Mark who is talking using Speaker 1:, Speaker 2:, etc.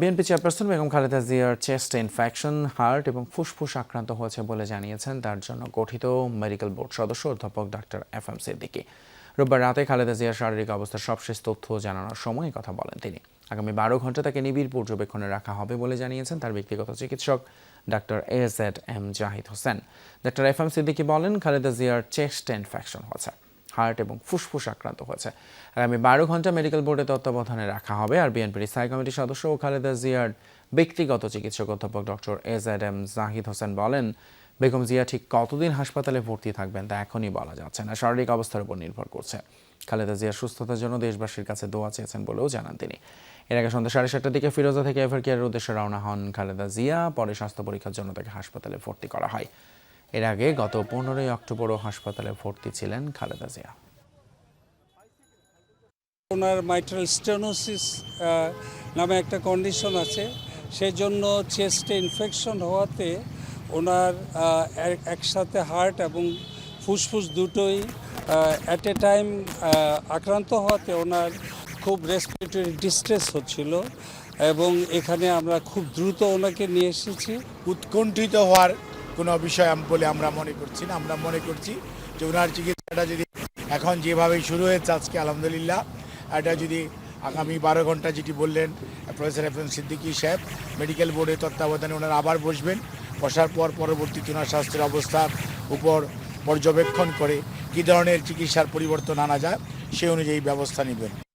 Speaker 1: BNP chairperson Begum Khaleda জিয়ার chest infection, heart এবং ফুসফুস আক্রান্ত হয়েছে বলে জানিয়েছেন তার জন্য গঠিত মেডিকেল বোর্ড সদস্য অধ্যাপক ডাক্তার এফ এম সিদ্দিকী। রোববার রাতে খালেদা জিয়ার শারীরিক অবস্থার সবশেষ তথ্য জানানোর সময় কথা বলেন তিনি। আগামী বারো ঘণ্টা তাকে নিবিড় পর্যবেক্ষণে রাখা হবে বলে জানিয়েছেন তার ব্যক্তিগত চিকিৎসক doctor A Z M Zahid Hossain. Doctor F M Siddiqui বলেন, খালেদা জিয়ার চেস্ট ইনফেকশন হয়েছে। হার্ট এবং ফুসফুস আক্রান্ত হয়েছে। আগামী বারো ঘণ্টা মেডিকেল বোর্ডের তত্ত্বাবধানে রাখা হবে আর বিএনপির স্থায়ী কমিটির সদস্য ও খালেদা জিয়ার ব্যক্তিগত চিকিৎসক অধ্যাপক doctor A Z M Zahid Hossain বলেন, বেগম জিয়া ঠিক কতদিন হাসপাতালে ভর্তি থাকবেন তা এখনই বলা যাচ্ছে না। শারীরিক অবস্থার উপর নির্ভর করছে। খালেদা জিয়ার সুস্থতার জন্য দেশবাসীর কাছে দোয়া চেয়েছেন বলেও জানান তিনি। এর আগে সন্ধ্যা সাড়ে সাতটার দিকে ফিরোজা থেকে এভার কেয়ারের উদ্দেশ্যে রওনা হন খালেদা জিয়া। পরে স্বাস্থ্য পরীক্ষার জন্য তাকে হাসপাতালে ভর্তি করা হয়। এর আগে গত পনেরোই অক্টোবরও হাসপাতালে ভর্তি ছিলেন খালেদা জিয়া।
Speaker 2: ওনার মাইট্রাল স্টেনোসিস নামে একটা কন্ডিশন আছে। সেজন্য চেস্টে ইনফেকশন হওয়াতে ওনার এক- একসাথে হার্ট এবং ফুসফুস দুটোই অ্যাট এ টাইম আক্রান্ত হওয়াতে ওনার খুব রেসপিরেটরি ডিস্ট্রেস হচ্ছিল এবং এখানে আমরা খুব দ্রুত ওনাকে নিয়ে এসেছি।
Speaker 3: উৎকণ্ঠিত হওয়ার কোনো বিষয় বলে আমরা মনে করছি না। আমরা মনে করছি যে ওনার চিকিৎসাটা যদি এখন যেভাবে শুরু হয়েছে আজকে, আলহামদুলিল্লাহ। এটা যদি আগামী বারো ঘণ্টা যেটি বললেন প্রফেসর এফ এম সিদ্দিকী সাহেব, মেডিকেল বোর্ডের তত্ত্বাবধানে ওনারা আবার বসবেন। বসার পর পরবর্তীতে ওনার স্বাস্থ্যের অবস্থার উপর পর্যবেক্ষণ করে কী ধরনের চিকিৎসার পরিবর্তন আনা যায়, সে অনুযায়ী ব্যবস্থা নেবেন।